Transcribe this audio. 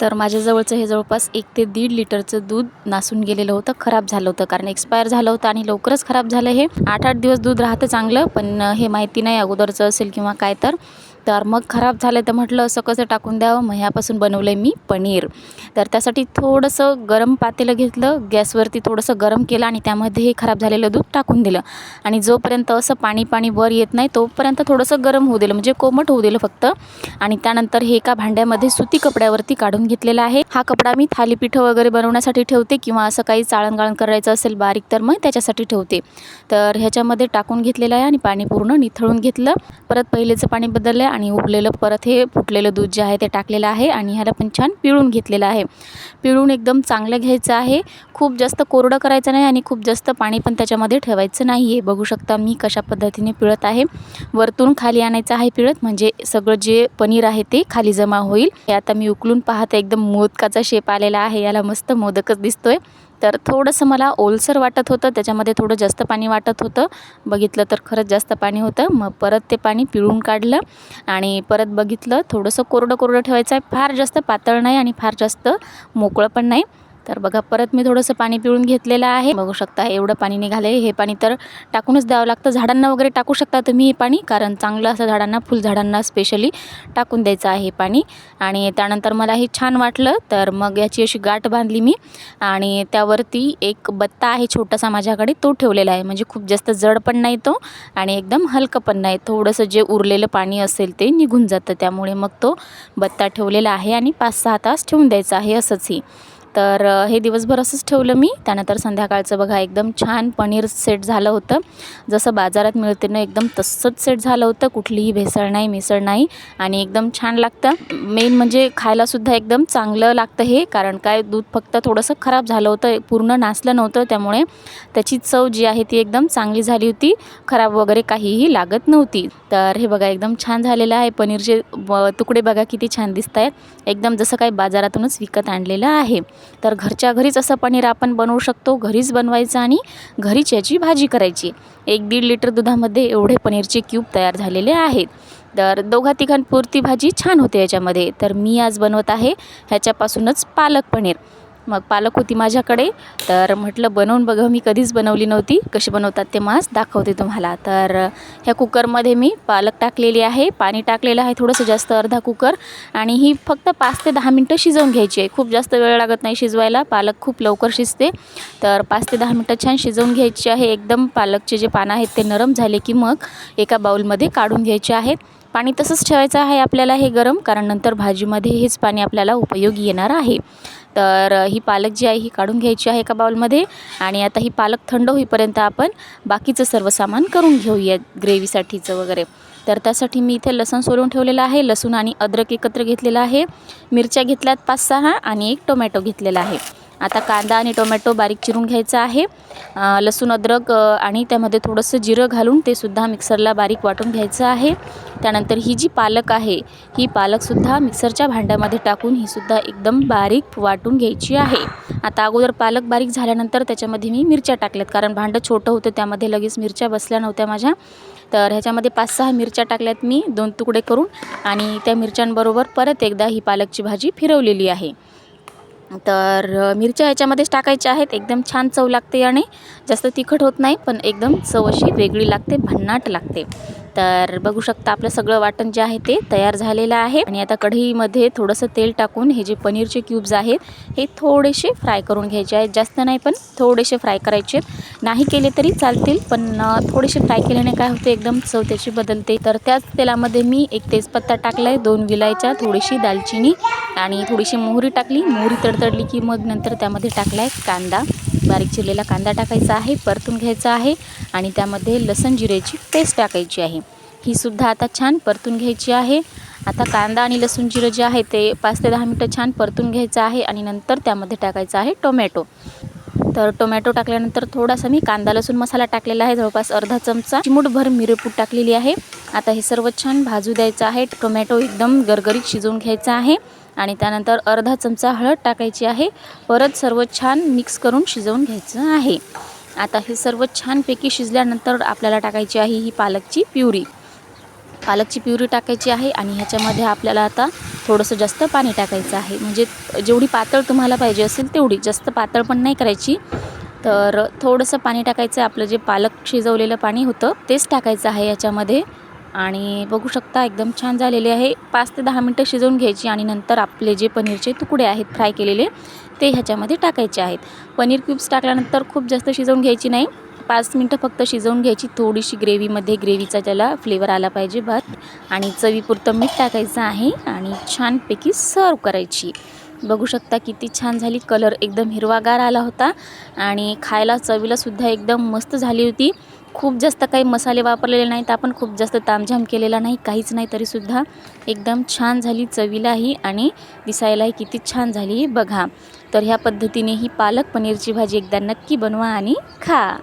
तर माझ्याजवळचं हे जवळपास एक ते दीड लिटरचं दूध नासून गेलेलं होतं. खराब झालं होतं कारण एक्सपायर झालं होतं आणि लवकरच खराब झालं हे. आठ आठ दिवस दूध राहतं चांगलं पण हे माहिती नाही अगोदरचं असेल किंवा काय तर. तर मग खराब झालं तर म्हटलं असं कसं टाकून द्यावं? मग ह्यापासून बनवलं आहे मी पनीर. तर त्यासाठी थोडंसं गरम पातेलं घेतलं गॅसवरती थोडंसं गरम केलं आणि त्यामध्ये हे खराब झालेलं दूध टाकून दिलं. आणि जोपर्यंत असं पाणी पाणी वर येत नाही तोपर्यंत थोडंसं गरम होऊ दिलं म्हणजे कोमट होऊ दिलं फक्त. आणि त्यानंतर हे एका भांड्यामध्ये सुती कपड्यावरती काढून घेतलेला आहे. हा कपडा मी थालीपीठं वगैरे बनवण्यासाठी ठेवते किंवा असं काही चाळणगाळण करायचं असेल बारीक तर मग त्याच्यासाठी ठेवते. तर ह्याच्यामध्ये टाकून घेतलेलं आहे आणि पाणी पूर्ण निथळून घेतलं. परत पहिलेचं पाणी बदललं आणि उरलेलं परत हे फुटलेलं दूध जे आहे ते टाकलेलं आहे आणि ह्याला पण छान पिळून घेतलेलं आहे. पिळून एकदम चांगलं घ्यायचं आहे. खूप जास्त कोरडं करायचं नाही आणि खूप जास्त पाणी पण त्याच्यामध्ये ठेवायचं नाही आहे बघू शकता मी कशा पद्धतीने पिळत आहे. वरतून खाली आणायचं आहे पिळत. म्हणजे सगळं जे पनीर आहे ते खाली जमा होईल. हे आता मी उकलून पाहते एकदम मोदकाचा शेप आलेला आहे. याला मस्त मोदकच दिसतोय. तर थोडंसं मला ओलसर वाटत होतं त्याच्यामध्ये थोडं जास्त पाणी वाटत होतं. बघितलं तर खरंच जास्त पाणी होतं. मग परत ते पाणी पिळून काढलं आणि परत बघितलं थोडंसं कोरडं कोरडं ठेवायचं आहे. फार जास्त पातळ नाही आणि फार जास्त मोकळं पण नाही. तर बघा परत मी थोडंसं पाणी पिळून घेतलेलं आहे. बघू शकता एवढं पाणी निघालं हे पाणी तर टाकूनच द्यावं लागतं. झाडांना वगैरे टाकू शकता तुम्ही हे पाणी कारण चांगलं असं झाडांना फुलझाडांना स्पेशली टाकून द्यायचं आहे हे पाणी. आणि त्यानंतर मला हे छान वाटलं तर मग याची अशी गाठ बांधली मी. आणि त्यावरती एक बत्ता आहे छोटासा माझ्याकडे तो ठेवलेला आहे. म्हणजे खूप जास्त जड पण नाही तो आणि एकदम हलकं पण नाही. थोडंसं जे उरलेलं पाणी असेल ते निघून जातं. त्यामुळे मग तो बत्ता ठेवलेला आहे आणि पाच सहा तास ठेवून द्यायचा आहे असंच ही. तर हे दिवसभर असंच ठेवलं मी. त्यानंतर संध्याकाळचं बघा एकदम छान पनीर सेट झालं होतं. जसं बाजारात मिळते ना एकदम तसंच सेट झालं होतं. कुठलीही भेसळ नाही मिसळ नाही. आणि एकदम छान लागतं. मेन म्हणजे खायलासुद्धा एकदम चांगलं लागतं हे. कारण काय दूध फक्त थोडंसं खराब झालं होतं पूर्ण नासलं नव्हतं. त्यामुळे त्याची चव जी आहे ती एकदम चांगली झाली होती. खराब वगैरे काहीही लागत नव्हती. तर हे बघा एकदम छान झालेलं आहे. पनीरचे तुकडे बघा किती छान दिसत आहेत एकदम जसं काही बाजारातूनच विकत आणलेलं आहे. तर घरच्या घरीच असं पनीर आपण बनवू शकतो. घरीच बनवायचं आणि घरीच याची भाजी करायची. एक दीड लिटर दुधामध्ये एवढे पनीरचे क्यूब तयार झालेले आहेत. तर दोघा तिघांपुरती भाजी छान होते याच्यामध्ये. तर मी आज बनवत आहे ह्याच्यापासूनच पालक पनीर. मग पालक होती माझ्याकडे. तर म्हटलं बनवून बघा मी कधीच बनवली नव्हती. कशी बनवतात ते मास दाखवते तुम्हाला. तर ह्या कुकरमध्ये मी पालक टाकलेली आहे. पाणी टाकलेलं आहे थोडंसं जास्त अर्धा कुकर. आणि ही फक्त पाच ते दहा मिनटं शिजवून घ्यायची आहे. खूप जास्त वेळ लागत नाही शिजवायला. पालक खूप लवकर शिजते. तर पाच ते दहा मिनटं छान शिजवून घ्यायची आहे. एकदम पालकचे जे पानं आहेत ते नरम झाले की मग एका बाऊलमध्ये काढून घ्यायचे आहेत. पाणी तसंच ठेवायचं आहे आपल्याला हे गरम कारण नंतर भाजीमध्ये हेच पाणी आपल्याला उपयोगी येणार आहे. तर ही पालक जी आहे ही काढून घ्यायची आहे एका बाउलमध्ये आणि आता ही पालक थंड होईपर्यंत आपण बाकीचं सर्व सामान करून घेऊया ग्रेव्हीसाठीचं वगैरे. तर त्यासाठी मी इथे लसूण सोलून ठेवलेलं आहे लसूण आणि अद्रक एकत्र घेतलेलं आहे. मिरच्या घेतल्यात पाच सहा आणि एक टोमॅटो घेतलेला आहे. आता कांदा आणि टोमॅटो बारीक चिरून घ्यायचा आहे. लसूण अद्रक आणि त्यामध्ये थोडंसं जिरं घालून ते सुद्धा मिक्सरला बारीक वाटून घ्यायचं आहे. त्यानंतर ही जी पालक आहे ही पालकसुद्धा मिक्सरच्या भांड्यामध्ये टाकून ही सुद्धा एकदम बारीक वाटून घ्यायची आहे. आता अगोदर पालक बारीक झाल्यानंतर त्याच्यामध्ये मी मिरच्या टाकल्यात कारण भांडं छोटं होतं त्यामध्ये लगेच मिरच्या बसल्या नव्हत्या माझ्या. तर ह्याच्यामध्ये पाच सहा मिरच्या टाकल्यात मी दोन तुकडे करून आणि त्या मिरच्यांबरोबर परत एकदा ही पालकची भाजी फिरवलेली आहे. तर मिरच्या ह्याच्यामध्येच टाकायच्या आहेत. एकदम छान चव लागते आणि जास्त तिखट होत नाही पण एकदम चव अशी वेगळी लागते भन्नाट लागते. तर बघू शकता आपलं सगळं वाटण जे आहे ते तयार झालेलं आहे. आणि आता कढईमध्ये थोडंसं तेल टाकून हे जे पनीरचे क्यूब्स आहेत हे थोडेसे फ्राय करून घ्यायचे आहेत. जास्त नाही पण थोडेसे फ्राय करायचे नाही केले तरी चालतील पण थोडेसे फ्राय केल्याने काय होते एकदम चव त्याची बदलते. तर त्याच तेलामध्ये मी एक तेजपत्ता टाकला आहे दोन विलायच्या थोडीशी दालचिनी आणि थोडीशी मोहरी टाकली. मोहरी तडतडली की मग नंतर त्यामध्ये टाकला आहे कांदा. बारीक चिरलेला कांदा टाकायचा आहे परतून घ्यायचा आहे आणि त्यामध्ये लसण जिरेची पेस्ट टाकायची आहे. ही सुद्धा आता छान परतून घ्यायची आहे. आता कांदा आणि लसूण जिरं जे आहे ते पाच ते दहा मिनटं छान परतून घ्यायचं आहे आणि नंतर त्यामध्ये टाकायचं आहे टोमॅटो. तर टोमॅटो टाकल्यानंतर थोडासा मी कांदा लसूण मसाला टाकलेला आहे जवळपास अर्धा चमचा. चिमूटभर मिरपूट टाकलेली आहे. आता हे सर्व छान भाजू द्यायचं आहे. टोमॅटो एकदम गरगरीत शिजवून घ्यायचा आहे. आणि त्यानंतर अर्धा चमचा हळद टाकायची आहे. परत सर्व छान मिक्स करून शिजवून घ्यायचं आहे. आता हे सर्व छानपैकी शिजल्यानंतर आपल्याला टाकायची आहे ही पालकची प्युरी. पालकची प्युरी टाकायची आहे आणि ह्याच्यामध्ये आपल्याला आता थोडंसं जास्त पाणी टाकायचं आहे. म्हणजे जेवढी पातळ तुम्हाला पाहिजे असेल तेवढी. जास्त पातळ पण नाही करायची. तर थोडंसं पाणी टाकायचं आहे. आपलं जे पालक शिजवलेलं पाणी होतं तेच टाकायचं आहे याच्यामध्ये. आणि बघू शकता एकदम छान झालेले आहे. पाच ते दहा मिनटं शिजवून घ्यायची आणि नंतर आपले जे पनीरचे तुकडे आहेत फ्राय केलेले ते ह्याच्यामध्ये टाकायचे आहेत. पनीर क्यूब्स टाकल्यानंतर खूप जास्त शिजवून घ्यायची नाही. पाच मिनटं फक्त शिजवून घ्यायची. थोडीशी ग्रेव्हीमध्ये ग्रेव्हीचा त्याला फ्लेवर आला पाहिजे भात आणि चवीपुरतं मीठ टाकायचं आहे आणि छानपैकी सर्व करायची. बघू शकता किती छान झाली. कलर एकदम हिरवागार आला होता आणि खायला चवीलासुद्धा एकदम मस्त झाली होती. खूप जास्त काही मसाले वापरलेले नाहीत. आपण खूप जास्त तामझाम केलेला नाही काहीच नाही तरीसुद्धा एकदम छान झाली चवीलाही आणि दिसायलाही किती छान झाली बघा. तर ह्या पद्धतीने ही पालक पनीरची भाजी एकदा नक्की बनवा आणि खा.